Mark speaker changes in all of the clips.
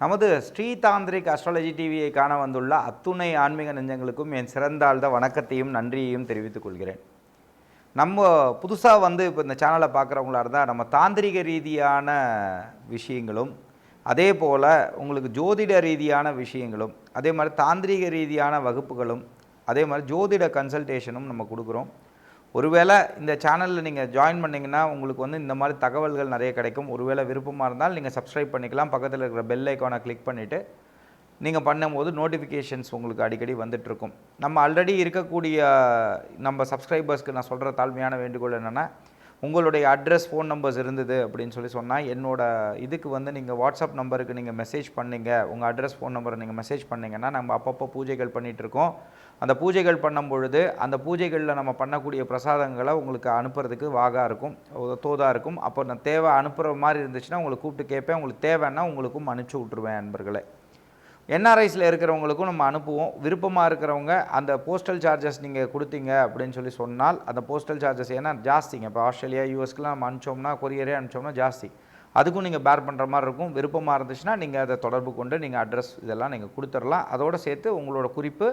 Speaker 1: நமது ஸ்ரீ தாந்திரிக் அஸ்ட்ராலஜி டிவியை காண வந்துள்ள அத்துணை ஆன்மீக நெஞ்சங்களுக்கும் என் சிறந்தாழ்ந்த வணக்கத்தையும் நன்றியையும் தெரிவித்துக் கொள்கிறேன். நம்ம புதுசாக வந்து இப்போ இந்த சேனலை பார்க்குறவங்களா இருந்தால் நம்ம தாந்திரிக ரீதியான விஷயங்களும் அதே போல் உங்களுக்கு ஜோதிட ரீதியான விஷயங்களும் அதே மாதிரி தாந்திரிக ரீதியான வகுப்புகளும் அதே மாதிரி ஜோதிட கன்சல்டேஷனும் நம்ம கொடுக்குறோம். ஒருவேளை இந்த சேனலில் நீங்கள் ஜாயின் பண்ணிங்கன்னா உங்களுக்கு வந்து இந்த மாதிரி தகவல்கள் நிறைய கிடைக்கும். ஒருவேளை விருப்பமாக இருந்தால் நீங்கள் சப்ஸ்கிரைப் பண்ணிக்கலாம். பக்கத்தில் இருக்கிற பெல் ஐக்கானை கிளிக் பண்ணிவிட்டு நீங்கள் பண்ணும்போது நோட்டிஃபிகேஷன்ஸ் உங்களுக்கு அடிக்கடி வந்துட்டுருக்கும். நம்ம ஆல்ரெடி இருக்கக்கூடிய நம்ம சப்ஸ்கிரைபர்ஸ்க்கு நான் சொல்கிற தாழ்மையான வேண்டுகோள் என்னென்னா உங்களுடைய அட்ரஸ் ஃபோன் நம்பர்ஸ் இருந்தது அப்படின்னு சொல்லி சொன்னால் என்னோடய இதுக்கு வந்து நீங்கள் வாட்ஸ்அப் நம்பருக்கு நீங்கள் மெசேஜ் பண்ணீங்க. உங்கள் அட்ரஸ் ஃபோன் நம்பரை நீங்கள் மெசேஜ் பண்ணிங்கன்னா நம்ம அப்பப்போ பூஜைகள் பண்ணிகிட்ருக்கோம் அந்த பூஜைகள் பண்ணும் பொழுது அந்த பூஜைகளில் நம்ம பண்ணக்கூடிய பிரசாதங்களை உங்களுக்கு அனுப்புறதுக்கு வாகா இருக்கும் தோதாக இருக்கும். அப்போ நான் தேவை அனுப்புகிற மாதிரி இருந்துச்சுன்னா உங்களுக்கு கூப்பிட்டு கேட்பேன் உங்களுக்கு தேவைன்னா உங்களுக்கும் அனுப்பிச்சி விட்ருவேன் நண்பர்களே என்ஆர்ஐஸில் இருக்கிறவங்களுக்கும் நம்ம அனுப்புவோம். விருப்பமாக இருக்கிறவங்க அந்த போஸ்டல் சார்ஜஸ் நீங்கள் கொடுத்தீங்க அப்படின்னு சொல்லி சொன்னால் அந்த போஸ்டல் சார்ஜஸ் ஏன்னா ஜாஸ்திங்க. இப்போ ஆஸ்திரேலியா யூஎஸ்க்குலாம் நம்ம அனுப்பிச்சோம்னா கொரியரே அனுப்பிச்சோம்னா ஜாஸ்தி. அதுக்கும் நீங்கள் பேர் பண்ணுற மாதிரி இருக்கும். விருப்பமாக இருந்துச்சுன்னா நீங்கள் அதை தொடர்பு கொண்டு நீங்கள் அட்ரஸ் இதெல்லாம் நீங்கள் கொடுத்துடலாம். அதோடு சேர்த்து உங்களோட குறிப்பு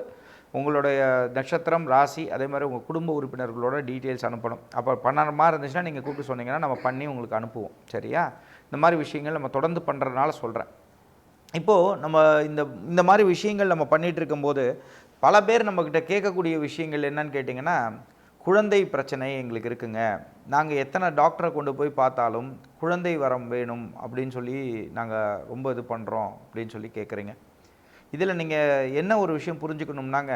Speaker 1: உங்களுடைய நட்சத்திரம் ராசி அதே மாதிரி உங்கள் குடும்ப உறுப்பினர்களோட டீட்டெயில்ஸ் அனுப்பணும். அப்போ பண்ணுற மாதிரி இருந்துச்சுன்னா நீங்கள் கூப்பிட்டு சொன்னீங்கன்னா நம்ம பண்ணி உங்களுக்கு அனுப்புவோம். சரியா? இந்த மாதிரி விஷயங்கள் நம்ம தொடர்ந்து பண்ணுறதுனால சொல்கிறேன் இப்போது நம்ம இந்த இந்த மாதிரி விஷயங்கள் நம்ம பண்ணிகிட்டு இருக்கும்போது பல பேர் நம்மக்கிட்ட கேட்கக்கூடிய விஷயங்கள் என்னன்னு கேட்டிங்கன்னா குழந்தை பிரச்சனை எங்களுக்கு இருக்குங்க. நாங்கள் எத்தனை டாக்டரை கொண்டு போய் பார்த்தாலும் குழந்தை வரம் வேணும் அப்படின்னு சொல்லி நாங்கள் ரொம்ப இது பண்ணுறோம் அப்படின்னு சொல்லி கேட்குறீங்க. இதில் நீங்கள் என்ன ஒரு விஷயம் புரிஞ்சுக்கணும்னாங்க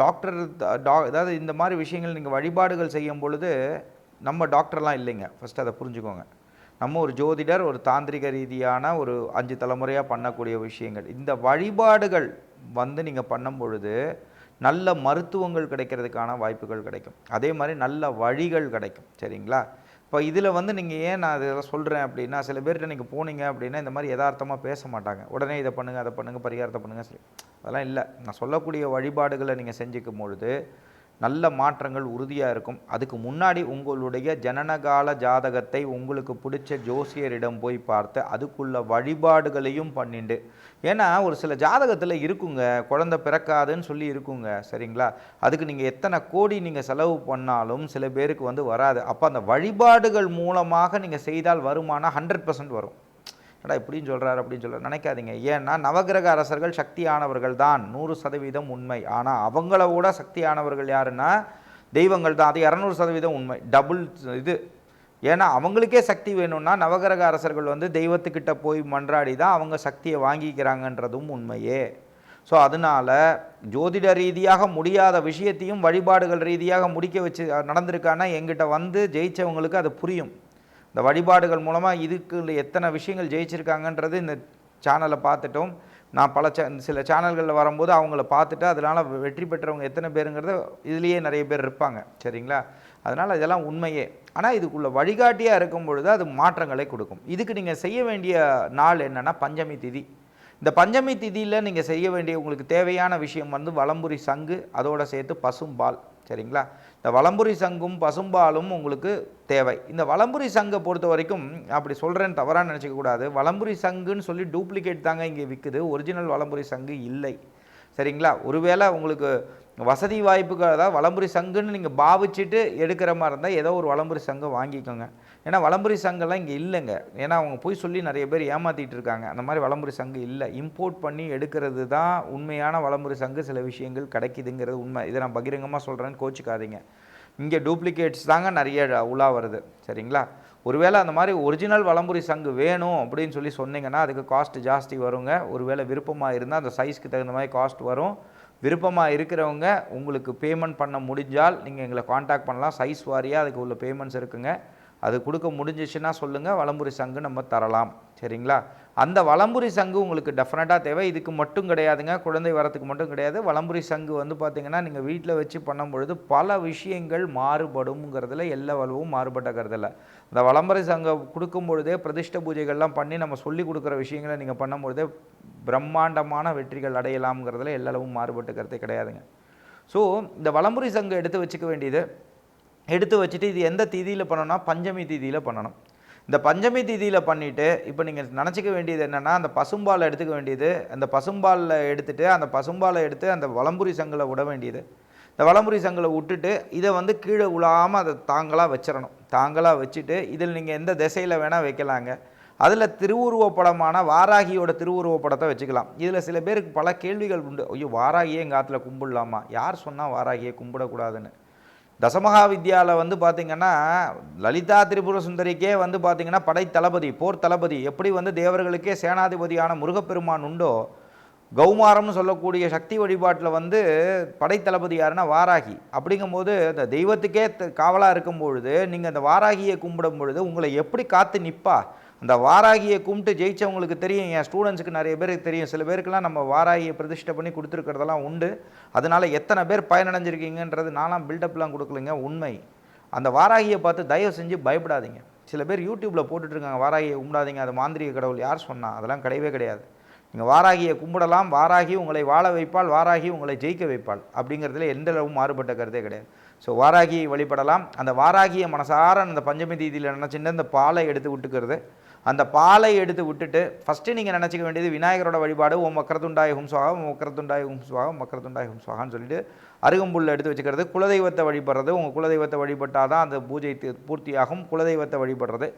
Speaker 1: டாக்டர் டா அதாவது இந்த மாதிரி விஷயங்கள் நீங்கள் வழிபாடுகள் செய்யும் பொழுது நம்ம டாக்டர்லாம் இல்லைங்க. ஃபஸ்ட்டு அதை புரிஞ்சுக்கோங்க. நம்ம ஒரு ஜோதிடர் ஒரு தாந்திரிக ரீதியான ஒரு அஞ்சு தலைமுறையாக பண்ணக்கூடிய விஷயங்கள். இந்த வழிபாடுகள் வந்து நீங்கள் பண்ணும் பொழுது நல்ல மருத்துவங்கள் கிடைக்கிறதுக்கான வாய்ப்புகள் கிடைக்கும். அதே மாதிரி நல்ல வழிகள் கிடைக்கும். சரிங்களா? இப்போ இதில் வந்து நீங்கள் ஏன் நான் இதெல்லாம் சொல்கிறேன் அப்படின்னா சில பேர்கிட்ட நீங்கள் போனீங்க அப்படின்னா இந்த மாதிரி யதார்த்தமாக பேச மாட்டாங்க. உடனே இதை பண்ணுங்கள் அதை பண்ணுங்கள் பரிகாரத்தை பண்ணுங்கள் சரி அதெல்லாம் இல்லை. நான் சொல்லக்கூடிய வழிபாடுகளை நீங்கள் செஞ்சுக்கும் பொழுது நல்ல மாற்றங்கள் உறுதியாக இருக்கும். அதுக்கு முன்னாடி உங்களுடைய ஜனனகால ஜாதகத்தை உங்களுக்கு பிடிச்ச ஜோசியரிடம் போய் பார்த்து அதுக்குள்ள வழிபாடுகளையும் பண்ணிண்டு. ஏன்னா ஒரு சில ஜாதகத்தில் இருக்குங்க குழந்தை பிறக்காதுன்னு சொல்லி இருக்குங்க சரிங்களா? அதுக்கு நீங்கள் எத்தனை கோடி நீங்கள் செலவு பண்ணாலும் சில பேருக்கு வந்து வராது. அப்போ அந்த வழிபாடுகள் மூலமாக நீங்கள் செய்தால் வருமானம் ஹண்ட்ரட் பர்சன்ட் வரும். ஏடா இப்படின்னு சொல்கிறார் அப்படின்னு சொல்ல நினைக்காதீங்க. ஏன்னா நவகிரக அரசர்கள் சக்தியானவர்கள் தான். நூறு சதவீதம் உண்மை. ஆனால் அவங்கள விட சக்தியானவர்கள் யாருன்னா தெய்வங்கள் தான். அது இரநூறு சதவீதம் உண்மை. டபுள் இது. ஏன்னா அவங்களுக்கே சக்தி வேணும்னா நவகிரக அரசர்கள் வந்து தெய்வத்துக்கிட்ட போய் மன்றாடி தான் அவங்க சக்தியை வாங்கிக்கிறாங்கன்றதும் உண்மையே. ஸோ அதனால் ஜோதிட ரீதியாக முடியாத விஷயத்தையும் வழிபாடுகள் ரீதியாக முடிக்க வச்சு நடந்திருக்கான்னா எங்கிட்ட வந்து ஜெயித்தவங்களுக்கு அது புரியும். இந்த வழிபாடுகள் மூலமாக இதுக்கு எத்தனை விஷயங்கள் ஜெயிச்சிருக்காங்கன்றது இந்த சேனலை பார்த்துட்டோம். நான் பல சே சில சேனல்களில் வரும்போது அவங்கள பார்த்துட்டு அதனால் வெற்றி பெற்றவங்க எத்தனை பேருங்கிறத இதுலேயே நிறைய பேர் இருப்பாங்க. சரிங்களா? அதனால் இதெல்லாம் உண்மையே. ஆனால் இதுக்குள்ள வழிகாட்டியாக இருக்கும் பொழுது அது மாற்றங்களை கொடுக்கும். இதுக்கு நீங்கள் செய்ய வேண்டிய நாள் என்னென்னா பஞ்சமி திதி. இந்த பஞ்சமி திதியில் நீங்கள் செய்ய வேண்டிய உங்களுக்கு தேவையான விஷயம் வந்து வலம்புரி சங்கு அதோடு சேர்த்து பசும்பால். சரிங்களா? இந்த வலம்புரி சங்கும் பசும்பாலும் உங்களுக்கு தேவை. இந்த வலம்புரி சங்கை பொறுத்த வரைக்கும் அப்படி சொல்கிறேன்னு தவறாக நினச்சிக்க கூடாது. வலம்புரி சங்குன்னு சொல்லி டூப்ளிகேட் தாங்க இங்கே விற்குது ஒரிஜினல் வலம்புரி சங்கு இல்லை. சரிங்களா? ஒருவேளை உங்களுக்கு வசதி வாய்ப்புகள் அதாவது வலம்புரி சங்குன்னு நீங்கள் பாவிச்சுட்டு எடுக்கிற மாதிரி இருந்தால் ஏதோ ஒரு வலம்புரி சங்கம் வாங்கிக்கோங்க. ஏன்னா வளம்புரி சங்கெல்லாம் இங்கே இல்லைங்க. ஏன்னா அவங்க போய் சொல்லி நிறைய பேர் ஏமாற்றிட்டு இருக்காங்க. அந்த மாதிரி வளம்புரி சங்கு இல்லை. இம்போர்ட் பண்ணி எடுக்கிறது தான் உண்மையான வளம்புரி சங்கு. சில விஷயங்கள் கிடைக்குதுங்கிறது உண்மை. இதை நான் பகிரங்கமாக சொல்கிறேன்னு கோச்சிக்காதீங்க. இங்கே டூப்ளிகேட்ஸ் தாங்க நிறைய உலா வருது. சரிங்களா? ஒருவேளை அந்த மாதிரி ஒரிஜினல் வளம்புரி சங்கு வேணும் அப்படின்னு சொல்லி சொன்னீங்கன்னா அதுக்கு காஸ்ட் ஜாஸ்தி வருங்க. ஒருவேளை விருப்பமாக இருந்தால் அந்த சைஸ்க்கு தகுந்த மாதிரி காஸ்ட் வரும். விருப்பமாக இருக்கிறவங்க உங்களுக்கு பேமெண்ட் பண்ண முடிஞ்சால் நீங்கள் எங்களை காண்டாக்ட் பண்ணலாம். சைஸ் வாரியாக அதுக்கு உள்ள பேமெண்ட்ஸ் இருக்குங்க. அது கொடுக்க முடிஞ்சிச்சுன்னா சொல்லுங்கள் வளம்புரி சங்கு நம்ம தரலாம். சரிங்களா? அந்த வளம்புரி சங்கு உங்களுக்கு டெஃபினட்டாக தேவை. இதுக்கு மட்டும் கிடையாதுங்க. குழந்தை வரத்துக்கு மட்டும் கிடையாது. வளம்புரி சங்கு வந்து பார்த்திங்கன்னா நீங்கள் வீட்டில் வச்சு பண்ணும் பொழுது பல விஷயங்கள் மாறுபடும்ங்கிறதுல எல்லா வலுவும் மாறுபட்ட கருதில்லை அந்த வலம்புரி சங்கு கொடுக்கும் பொழுதே பிரதிஷ்ட பூஜைகள்லாம் பண்ணி நம்ம சொல்லி கொடுக்குற விஷயங்களை நீங்கள் பண்ணும் பொழுதே பிரம்மாண்டமான வெற்றிகள் அடையலாம்ங்கிறதுல எல்லளவும் மாறுபட்ட கிடையாதுங்க. ஸோ இந்த வளம்புரி சங்கு எடுத்து வச்சுக்க வேண்டியது எடுத்து வச்சுட்டு இது எந்த திதியில் பண்ணணும்னா பஞ்சமி திதியில் பண்ணணும். இந்த பஞ்சமி திதியில் பண்ணிவிட்டு இப்போ நீங்கள் நினச்சிக்க வேண்டியது என்னென்னா அந்த பசும்பாலை எடுத்துக்க வேண்டியது அந்த பசும்பாலில் எடுத்துகிட்டு அந்த பசும்பாலை எடுத்து அந்த வளம்புரி சங்கில் விட வேண்டியது. இந்த வளம்புரி சங்கில் விட்டுட்டு இதை வந்து கீழே விழாமல் அதை தாங்களாக வச்சிடணும். தாங்களாக வச்சுட்டு இதில் நீங்கள் எந்த திசையில் வேணால் வைக்கலாங்க. அதில் திருவுருவப்படமான வாராகியோட திருவுருவப்படத்தை வச்சுக்கலாம். இதில் சில பேருக்கு பல கேள்விகள் உண்டு. ஐயோ வாராகியே எங்கள் ஆற்றுல கும்பிடலாமா? யார் சொன்னால் வாராகியை கும்பிடக்கூடாதுன்னு? தசமகா வித்யாவில் வந்து பார்த்திங்கன்னா லலிதா திரிபுர சுந்தரிக்கே வந்து பார்த்திங்கன்னா படை தளபதி போர் தளபதி எப்படி வந்து தேவர்களுக்கே சேனாதிபதியான முருகப்பெருமான் உண்டோ கௌமாரம்னு சொல்லக்கூடிய சக்தி வழிபாட்டில் வந்து படைத்தளபதி யாருன்னா வாராகி. அப்படிங்கும்போது அந்த தெய்வத்துக்கே காவலாக இருக்கும் பொழுது நீங்கள் அந்த வாராகியை கும்பிடும் பொழுது உங்களை எப்படி காத்து நிற்பா அந்த வாராகியை கும்பிட்டு ஜெயிச்சவங்களுக்கு தெரியும். என் ஸ்டூடெண்ட்ஸுக்கு நிறைய பேருக்கு தெரியும். சில பேருக்குலாம் நம்ம வாராகியை பிரதிஷ்டை பண்ணி கொடுத்துருக்கிறதெல்லாம் உண்டு. அதனால் எத்தனை பேர் பயனடைஞ்சிருக்கீங்கன்றது நானும் பில்டப்லாம் கொடுக்கலைங்க. உண்மை. அந்த வாராகியை பார்த்து தயவு செஞ்சு பயப்படாதீங்க. சில பேர் யூடியூப்பில் போட்டுட்ருக்காங்க. வாராகியை கும்பிடாதீங்க. அது மாந்திரிக கடவுள் யார் சொன்னால் அதெல்லாம் கிடையவே கிடையாது. நீங்கள் வாராகியை கும்பிடலாம். வாராகி உங்களை வாழ வைப்பாள். வாராகி உங்களை ஜெயிக்க வைப்பாள். அப்படிங்கிறதுல எந்த அளவும் மாறுபட்ட கருத்தே கிடையாது. ஸோ வாராகியை வழிபடலாம். அந்த வாராகியை மனசார அந்த பஞ்சமி தீதியில் நினச்சிட்டு இந்த பாலை எடுத்து விட்டுக்கிறது. அந்த பாலை எடுத்து விட்டுட்டு ஃபஸ்ட்டு நீங்கள் நினச்சிக்க வேண்டியது விநாயகரோட வழிபாடு ஓம் மக்கரத்துண்டாய் ஹும் சுவாகம் ஓம் மக்கரத்துண்டாய் ஹும் சுவாகம் மக்கரத்துண்டாய் ஹும் சுவாகான்னு சொல்லிட்டு அருகம்புல்லை எடுத்து வச்சுக்கிறது. குலதெய்வத்தை வழிபடுறது உங்கள் குலதெய்வத்தை வழிபட்டால் தான் அந்த பூஜை பூர்த்தியாகும். குலதெய்வத்தை வழிபடுறது.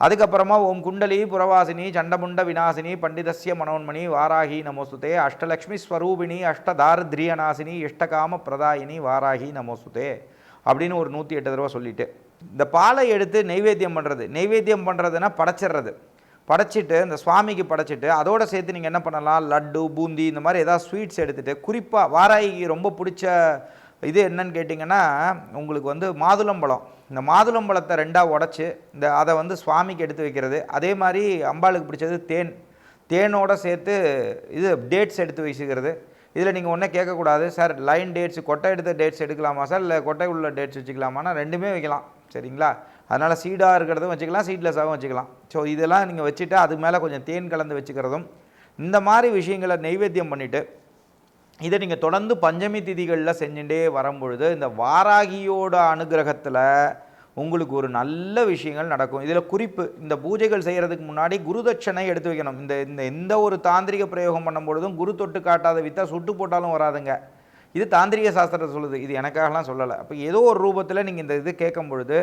Speaker 1: அதுக்கப்புறமா ஓம் குண்டலி புறவாசினி சண்டமுண்ட விநாசினி பண்டிதஸ்ய மனோன்மணி வாராகி நமோசுதே அஷ்டலக்ஷ்மி ஸ்வரூபிணி அஷ்டதாரித்ரியநாசினி இஷ்டகாம பிரதாயினி வாராகி நமோசுதே அப்படின்னு ஒரு நூற்றி எட்டு தடவை சொல்லிட்டு இந்த பாலை எடுத்து நெய்வேத்தியம் பண்ணுறது நெய்வேத்தியம் பண்ணுறதுன்னா படைச்சிடுறது படைச்சிட்டு இந்த சுவாமிக்கு படைச்சிட்டு அதோடு சேர்த்து நீங்கள் என்ன பண்ணலாம்? லட்டு பூந்தி இந்த மாதிரி ஏதாவது ஸ்வீட்ஸ் எடுத்துகிட்டு குறிப்பாக வாராய்க்கு ரொம்ப பிடிச்ச இது என்னன்னு கேட்டிங்கன்னா உங்களுக்கு வந்து மாதுளம்பழம் இந்த மாதுளம்பழத்தை ரெண்டாக உடச்சி இந்த அதை வந்து சுவாமிக்கு எடுத்து வைக்கிறது. அதே மாதிரி அம்பாளுக்கு பிடிச்சது தேன். தேனோடு சேர்த்து இது டேட்ஸ் எடுத்து வச்சுக்கிறது. இதில் நீங்கள் ஒன்றே கேட்கக்கூடாது. சார் லைன் டேட்ஸ் கொட்டை எடுத்த டேட்ஸ் எடுக்கலாமா சார்? இல்லை கொட்டை உள்ள டேட்ஸ் வச்சுக்கலாமான்னா ரெண்டுமே வைக்கலாம். சரிங்களா? அதனால் சீடாக இருக்கிறதும் வச்சுக்கலாம் சீட்லெஸ்ஸாகவும் வச்சுக்கலாம். ஸோ இதெல்லாம் நீங்கள் வச்சுட்டு அது மேலே கொஞ்சம் தேன் கலந்து வச்சுக்கிறதும் இந்த மாதிரி விஷயங்களை நைவேத்தியம் பண்ணிவிட்டு இதை நீங்கள் தொடர்ந்து பஞ்சமி திதிகளில் செஞ்சுட்டே வரும்பொழுது இந்த வாராகியோட அனுகிரகத்தில் உங்களுக்கு ஒரு நல்ல விஷயங்கள் நடக்கும். இதில் குறிப்பு இந்த பூஜைகள் செய்கிறதுக்கு முன்னாடி குருதட்சணை எடுத்து வைக்கணும். இந்த இந்த எந்த ஒரு தாந்திரிக பிரயோகம் பண்ணும் பொழுதும் குரு தொட்டு காட்டாத வித்தா சுட்டு போட்டாலும் வராதுங்க. இது தாந்திரிக சாஸ்திரத்தை சொல்லுது. இது எனக்காகலாம் சொல்லலை. அப்போ ஏதோ ஒரு ரூபத்தில் நீங்கள் இந்த இது கேட்கும் பொழுது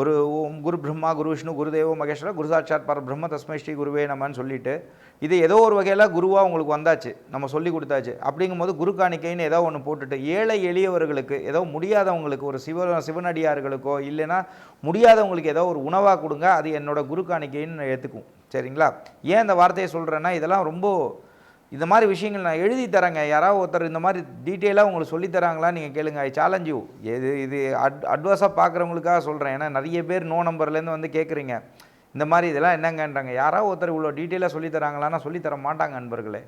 Speaker 1: ஒரு ஓம் குரு பிரம்மா குரு விஷ்ணு குருதேவ மகேஸ்வர குரு சாட்சாத் பர பிரம்ம தஸ்மை ஸ்ரீ குருவே நம்மன்னு சொல்லிட்டு இது ஏதோ ஒரு வகையில் குருவாக உங்களுக்கு வந்தாச்சு. நம்ம சொல்லி கொடுத்தாச்சு. அப்படிங்கும்போது குரு காணிக்கைன்னு ஏதோ ஒன்று போட்டுட்டு ஏழை எளியவர்களுக்கு ஏதோ முடியாதவங்களுக்கு ஒரு சிவ சிவனடியார்களுக்கோ இல்லைன்னா முடியாதவங்களுக்கு ஏதோ ஒரு உணவாக கொடுங்க அது என்னோட குரு காணிக்கைன்னு எடுத்துக்கும் சரிங்களா? ஏன் இந்த வார்த்தையை சொல்கிறேன்னா இதெல்லாம் ரொம்ப இந்த மாதிரி விஷயங்கள் நான் எழுதி தரேங்க. யாராவது ஒருத்தர் இந்த மாதிரி டீட்டெயிலாக உங்களுக்கு சொல்லி தராங்களான்னு நீங்கள் கேளுங்க. ஐ சேலஞ்ச் யூ இது இது அட் அட்வான்ஸாக பார்க்குறவங்களுக்காக சொல்கிறேன் ஏன்னா நிறைய பேர் நோ நம்பர்லேருந்து வந்து கேட்குறீங்க இந்த மாதிரி இதெல்லாம் என்னங்கன்றாங்க. யாராவது ஒருத்தர் இவ்வளோ டீட்டெயிலாக சொல்லி தராங்களான்னா சொல்லித்தர மாட்டாங்க நண்பர்களே.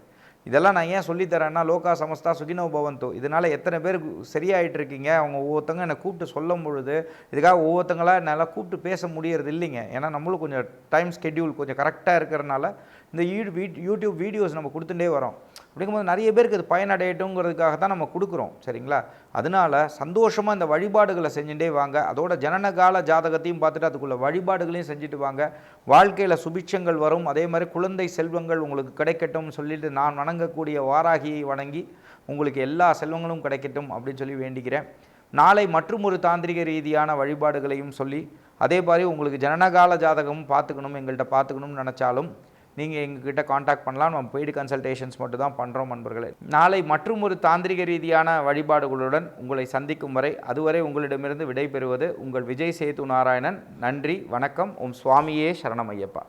Speaker 1: இதெல்லாம் நான் ஏன் சொல்லித்தரேன்னா லோகா சமஸ்தா சுகினோ பவந்தோ. இதனால் எத்தனை பேர் சரியாயிட்டு இருக்கீங்க அவங்க ஒவ்வொருத்தங்க என்னை கூப்பிட்டு சொல்லும் பொழுது இதுக்காக ஒவ்வொருத்தங்களாக என்னால் கூப்பிட்டு பேச முடியறது இல்லைங்க. ஏன்னா நம்மளும் கொஞ்சம் டைம் ஸ்கெட்யூல் கொஞ்சம் கரெக்டாக இருக்கிறனால இந்த யூடியூப் வீடியோஸ் நம்ம கொடுத்துட்டே வரோம். அப்படிங்கும்போது நிறைய பேருக்கு அது பயனடையட்டுங்கிறதுக்காக தான் நம்ம கொடுக்குறோம். சரிங்களா? அதனால் சந்தோஷமாக இந்த வழிபாடுகளை செஞ்சுட்டே வாங்க. அதோட ஜனனகால ஜாதகத்தையும் பார்த்துட்டு அதுக்குள்ள வழிபாடுகளையும் செஞ்சுட்டு வாங்க. வாழ்க்கையில் சுபிட்சங்கள் வரும். அதே மாதிரி குழந்தை செல்வங்கள் உங்களுக்கு கிடைக்கட்டும் சொல்லிட்டு நான் வணங்கக்கூடிய வாராகியை வணங்கி உங்களுக்கு எல்லா செல்வங்களும் கிடைக்கட்டும் அப்படின்னு சொல்லி வேண்டிக்கிறேன். நாளை மற்றும் ஒரு தாந்திரிக ரீதியான வழிபாடுகளையும் சொல்லி அதே மாதிரி உங்களுக்கு ஜனனகால ஜாதகமும் பார்த்துக்கணும் எங்கள்கிட்ட பார்த்துக்கணும்னு நினச்சாலும் நீங்கள் எங்ககிட்ட காண்டாக்ட் பண்ணலாம். நம்ம பெய்டு கன்சல்டேஷன்ஸ் மட்டும் தான் பண்ணுறோம் நண்பர்களே. நாளை மற்றும் ஒரு தாந்திரிக ரீதியான வழிபாடுகளுடன் உங்களை சந்திக்கும் வரை அதுவரை உங்களிடமிருந்து விடைபெறுவது உங்கள் விஜய் சேது நாராயணன். நன்றி வணக்கம். உம் சுவாமியே சரணமையப்பா